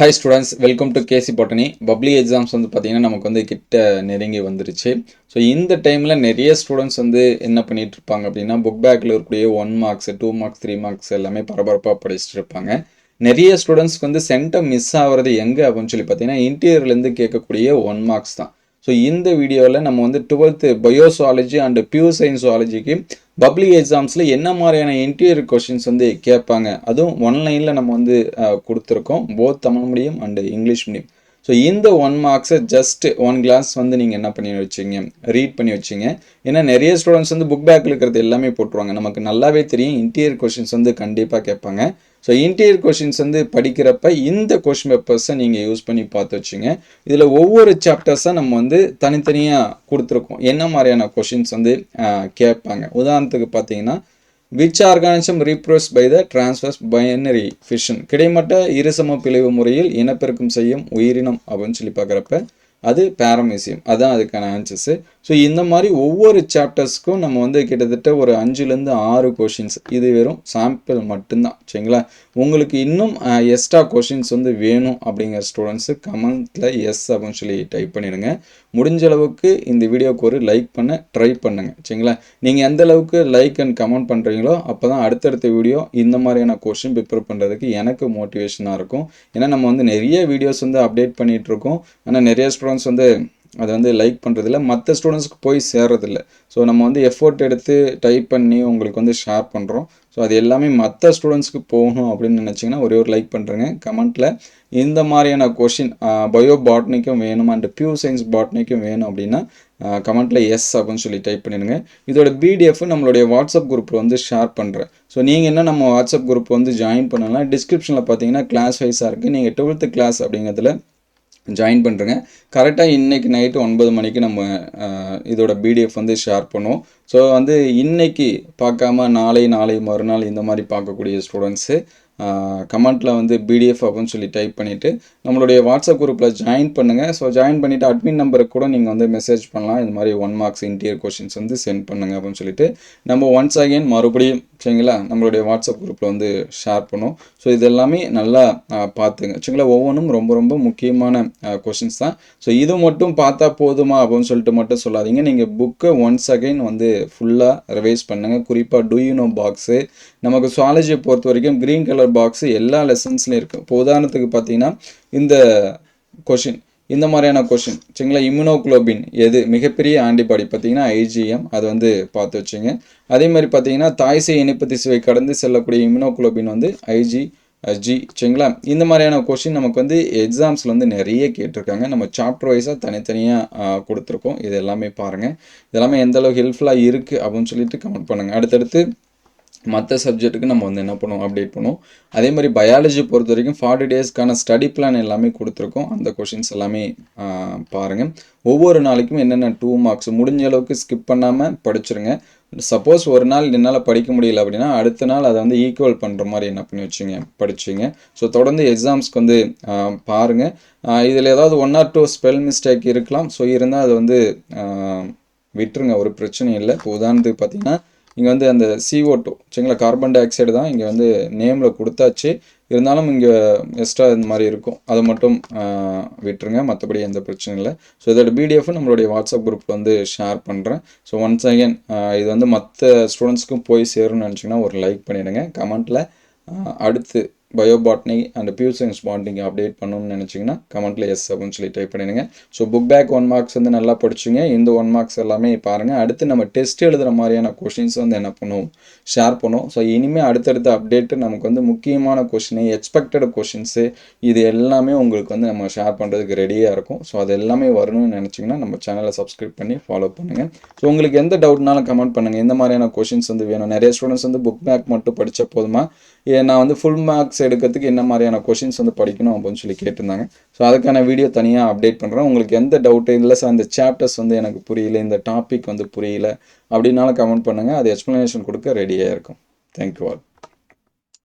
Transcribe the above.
Hi students welcome to KC botany public exams வந்து பார்த்திங்கன்னா நமக்கு வந்து கிட்ட நெருங்கி வந்துருச்சு. ஸோ இந்த டைமில் நிறைய ஸ்டூடெண்ட்ஸ் வந்து என்ன பண்ணிகிட்டு இருப்பாங்க அப்படின்னா புக் பேக்கில் இருக்கக்கூடிய one marks two marks three marks எல்லாமே பரபரப்பாக படிச்சுட்டு இருப்பாங்க. நிறைய ஸ்டூடெண்ட்ஸ்க்கு வந்து சென்டம் மிஸ் ஆகிறது எங்கே அப்படின்னு சொல்லி பார்த்தீங்கன்னா இன்டீரியர்லேருந்து கேட்கக்கூடிய ஒன் மார்க்ஸ் தான். ஸோ இந்த வீடியோவில் நம்ம வந்து twelfth bio zoology and pure science வாலஜிக்கு public எக்ஸாம்ஸில் என்ன மாதிரியான இன்டீரியர் கொஷின்ஸ் வந்து கேட்பாங்க. அதுவும் ஒன்லைனில் நம்ம வந்து கொடுத்துருக்கோம். Both Tamil medium and English medium so இந்த ஒன் மார்க்ஸை ஜஸ்ட் ஒன் கிளாஸ் வந்து நீங்கள் என்ன பண்ணி வச்சிங்க? ரீட் பண்ணி வச்சிங்க. ஏன்னா நிறைய ஸ்டூடெண்ட்ஸ் வந்து புக் பேக்கில் இருக்கிறது எல்லாமே போட்டுருவாங்க. நமக்கு நல்லாவே தெரியும். இன்டீரியர் கொஷின்ஸ் வந்து கண்டிப்பாக கேட்பாங்க. ஸோ இன்டீரியர் கொஷின்ஸ் வந்து படிக்கிறப்ப இந்த கொஷின் பேப்பர்ஸை நீங்கள் யூஸ் பண்ணி பார்த்து வச்சுங்க. இதில் ஒவ்வொரு சாப்டர்ஸாக நம்ம வந்து தனித்தனியாக கொடுத்துருக்கோம். என்ன மாதிரியான கொஷின்ஸ் வந்து கேட்பாங்க. உதாரணத்துக்கு பார்த்தீங்கன்னா which organism reproduces by the transverse binary fission கிடைமட்ட இருசம பிளவு முறையில் இனப்பெருக்கம் செய்யும் உயிரினம் அப்படின்னு சொல்லி பார்க்குறப்ப அது பேரமிசியம் அதுதான் அதுக்கான ஆன்சர்ஸு ஸோ இந்த மாதிரி ஒவ்வொரு சாப்டர்ஸ்க்கும் நம்ம வந்து கிட்டத்தட்ட ஒரு அஞ்சுலேருந்து ஆறு கொஷின்ஸ் இது வெறும் சாம்பிள் மட்டும்தான் சரிங்களா? உங்களுக்கு இன்னும் எக்ஸ்ட்ரா கொஷின்ஸ் வந்து வேணும் அப்படிங்கிற ஸ்டூடெண்ட்ஸு கமெண்ட்டில் எஸ் அப்படின்னு சொல்லி டைப் பண்ணிடுங்க. முடிஞ்ச அளவுக்கு இந்த வீடியோக்கு ஒரு லைக் பண்ண ட்ரை பண்ணுங்க சரிங்களா? நீங்கள் எந்த அளவுக்கு லைக் அண்ட் கமெண்ட் பண்ணுறீங்களோ அப்போ தான் அடுத்தடுத்த வீடியோ இந்த மாதிரியான கொஷின் ப்ரிப்பேர் பண்ணுறதுக்கு எனக்கு மோட்டிவேஷனாக இருக்கும். ஏன்னா நம்ம வந்து நிறைய வீடியோஸ் வந்து அப்டேட் பண்ணிகிட்ருக்கோம் ஆனால் நிறைய ஸ்டூடெண்ட்ஸ் வந்து அதை வந்து லைக் பண்ணுறதில்ல மற்ற ஸ்டூடெண்ட்ஸ்க்கு போய் சேர்றதில்ல. ஸோ நம்ம வந்து எஃபோர்ட் எடுத்து டைப் பண்ணி உங்களுக்கு வந்து ஷேர் பண்ணுறோம் ஸோ அது எல்லாமே மற்ற ஸ்டூடெண்ட்ஸ்க்கு போகணும் அப்படின்னு நினச்சிங்கன்னா ஒரே ஒரு லைக் பண்ணுறேங்க கமெண்ட்டில் இந்த மாதிரியான கொஷின் பயோ பாட்னிக்கும் வேணும் அண்ட் பியூ சயின்ஸ் பாட்னிக்கும் வேணும் அப்படின்னா கமெண்ட்டில் எஸ் அப்படின்னு சொல்லி டைப் பண்ணிடுங்க. இதோட பிடிஎஃப் நம்மளுடைய வாட்ஸ்அப் குரூப்பில் வந்து ஷேர் பண்ணுறேன் ஸோ நீங்கள் என்ன நம்ம வாட்ஸ்அப் குரூப் வந்து ஜாயின் பண்ணலாம்? டிஸ்கிரிப்ஷனில் பார்த்தீங்கன்னா கிளாஸ் வைஸாக இருக்குது நீங்கள் டுவெல்த்து கிளாஸ் அப்படிங்கிறதுல ஜாயின் பண்ணுறேங்க கரெக்டாக இன்றைக்கி நைட்டு ஒன்பது மணிக்கு நம்ம இதோட பிடிஎஃப் வந்து ஷேர் பண்ணுவோம். ஸோ வந்து இன்றைக்கி பார்க்காம நாளை நாளை மறுநாள் இந்த மாதிரி பார்க்கக்கூடிய ஸ்டூடெண்ட்ஸு கமெண்ட்டில் வந்து பிடிஎஃப் அப்படின்னு சொல்லி டைப் பண்ணிவிட்டு நம்மளுடைய வாட்ஸ்அப் குரூப்பில் ஜாயின் பண்ணுங்கள் ஸோ ஜாயின் பண்ணிவிட்டு அட்மின் நம்பருக்கு கூட நீங்கள் வந்து மெசேஜ் பண்ணலாம். இந்த மாதிரி ஒன் மார்க்ஸ் இன்டீரியர் கொஷின்ஸ் வந்து சென்ட் பண்ணுங்க அப்படின்னு சொல்லிட்டு நம்ம ஒன்ஸ் அகைன் மறுபடியும் சரிங்களா? நம்மளுடைய வாட்ஸ்அப் குரூப்பில் வந்து ஷேர் பண்ணும். ஸோ இது எல்லாமே நல்லா பார்த்துங்க. சரிங்களா? ஒவ்வொன்றும் ரொம்ப ரொம்ப முக்கியமான கொஷின்ஸ் தான். ஸோ இது மட்டும் பார்த்தா போதுமா அப்படின்னு சொல்லிட்டு மட்டும் சொல்லாதீங்க. நீங்கள் புக்கை ஒன்ஸ் அகைன் வந்து ஃபுல்லாக ரிவைஸ் பண்ணுங்கள் குறிப்பாக டூ யூ நோ பாக்ஸு நமக்கு சுவாலஜியை பொறுத்த வரைக்கும் க்ரீன் கலர் பாக்ஸு எல்லா லெசன்ஸ்லையும் இருக்குது இப்போ உதாரணத்துக்கு பார்த்தீங்கன்னா இந்த கொஷின் இந்த மாதிரியான கொஷின் சரிங்களா? இம்யூனோக்ளோபின் எது? மிகப்பெரிய ஆன்டிபாடி பார்த்தீங்கன்னா ஐஜிஎம் அது வந்து பார்த்து வச்சுங்க. அதே மாதிரி பார்த்தீங்கன்னா தாய்சை இணைப்பு திசுவை கடந்து செல்லக்கூடிய இம்யூனோக்ளோபின் வந்து ஐஜி ஜி சரிங்களா? இந்த மாதிரியான கொஷின் நமக்கு வந்து எக்ஸாம்ஸில் வந்து நிறைய கேட்டிருக்காங்க. நம்ம சாப்டர் வைஸாக தனித்தனியாக கொடுத்துருக்கோம். இது எல்லாமே பாருங்கள் இதெல்லாமே எந்த அளவுக்கு ஹெல்ப்ஃபுல்லாக இருக்குது அப்படின்னு சொல்லிட்டு கமெண்ட் பண்ணுங்கள் அடுத்தடுத்து மற்ற சப்ஜெக்ட்டுக்கு நம்ம வந்து என்ன பண்ணுவோம் அப்டேட் பண்ணுவோம். அதே மாதிரி பயாலஜி பொறுத்த வரைக்கும் ஃபார்ட்டி டேஸ்க்கான ஸ்டடி பிளான் எல்லாமே கொடுத்துருக்கோம். அந்த கொஷின்ஸ் எல்லாமே பாருங்கள் ஒவ்வொரு நாளைக்கும் என்னென்ன டூ மார்க்ஸ் முடிஞ்ச அளவுக்கு ஸ்கிப் பண்ணாமல் படிச்சிருங்க. சப்போஸ் ஒரு நாள் என்னால் படிக்க முடியல அப்படின்னா அடுத்த நாள் அதை வந்து ஈக்குவல் பண்ணுற மாதிரி என்ன பண்ணி வச்சுங்க படிச்சிங்க. ஸோ தொடர்ந்து எக்ஸாம்ஸ்க்கு வந்து பாருங்கள் பாருங்க. இதில் ஏதாவது one or two spell mistake இருக்கலாம். ஸோ இருந்தால் அது வந்து விட்டுருங்க. ஒரு பிரச்சனையும் இல்லை. இப்போ உதாரணத்துக்கு பார்த்தீங்கன்னா இங்கே வந்து அந்த சிஓ டூ சரிங்களா? கார்பன் டை ஆக்சைடு தான் இங்கே வந்து நேமில் கொடுத்தாச்சு. இருந்தாலும் இங்கே எக்ஸ்ட்ரா இந்த மாதிரி இருக்கும். அதை மட்டும் விட்டுருங்க. மற்றபடி எந்த பிரச்சனையும் இல்லை. ஸோ இதோட பிடிஎஃப் நம்மளுடைய வாட்ஸ்அப் குரூப்பில் வந்து ஷேர் பண்ணுறேன் ஸோ ஒன்ஸ் அகேன் இது வந்து மற்ற ஸ்டூடெண்ட்ஸ்க்கும் போய் சேரும்னு நினச்சிங்கன்னா ஒரு லைக் பண்ணிவிடுங்க கமெண்ட்டில் அடுத்து bio botany and pure science bonding update பண்ணணும்னு நினச்சிங்கன்னா கமெண்ட்டில் எஸ் அப்படின்னு சொல்லி டைப் பண்ணிடுங்க. So book back one marks வந்து நல்லா படிச்சுங்க. இந்த ஒன் மார்க்ஸ் எல்லாமே பாருங்கள் அடுத்து நம்ம டெஸ்ட் எழுதுகிற மாதிரியான கொஷின்ஸ் வந்து என்ன பண்ணுவோம்? ஷேர் பண்ணுவோம். ஸோ இனிமேல் அடுத்தடுத்த அப்டேட்டு நமக்கு வந்து முக்கியமான கொஷினு எக்ஸ்பெக்டட் கொஷின்ஸு இது எல்லாமே உங்களுக்கு வந்து நம்ம ஷேர் பண்ணுறதுக்கு ரெடியாக இருக்கும். ஸோ அது எல்லாமே வரணும்னு நினச்சிங்கன்னா நம்ம சேனலை சப்ஸ்கிரைப் பண்ணி ஃபாலோ பண்ணுங்கள் ஸோ உங்களுக்கு எந்த டவுட்னாலும் கமெண்ட் பண்ணுங்கள் எந்த மாதிரியான கொஷின்ஸ் வந்து வேணும். நிறைய ஸ்டூடெண்ட்ஸ் வந்து புக் பேக் மட்டும் படித்த போதுமா? ஏ, நான் வந்து ஃபுல் மார்க்ஸ் எடுக்கிறதுக்கு என்ன மாதிரியான கொஷின்ஸ் வந்து படிக்கணும் அப்படின்னு சொல்லி கேட்டிருந்தாங்க. ஸோ அதுக்கான வீடியோ தனியாக அப்டேட் பண்ணுறேன் உங்களுக்கு எந்த டவுட்டு இல்லை சார் அந்த சாப்டர்ஸ் வந்து எனக்கு புரியல இந்த டாபிக் வந்து புரியல அப்படின்னாலும் கமெண்ட் பண்ணுங்கள் அது எக்ஸ்ப்ளனேஷன் கொடுக்க ரெடியாக இருக்கும். Thank you all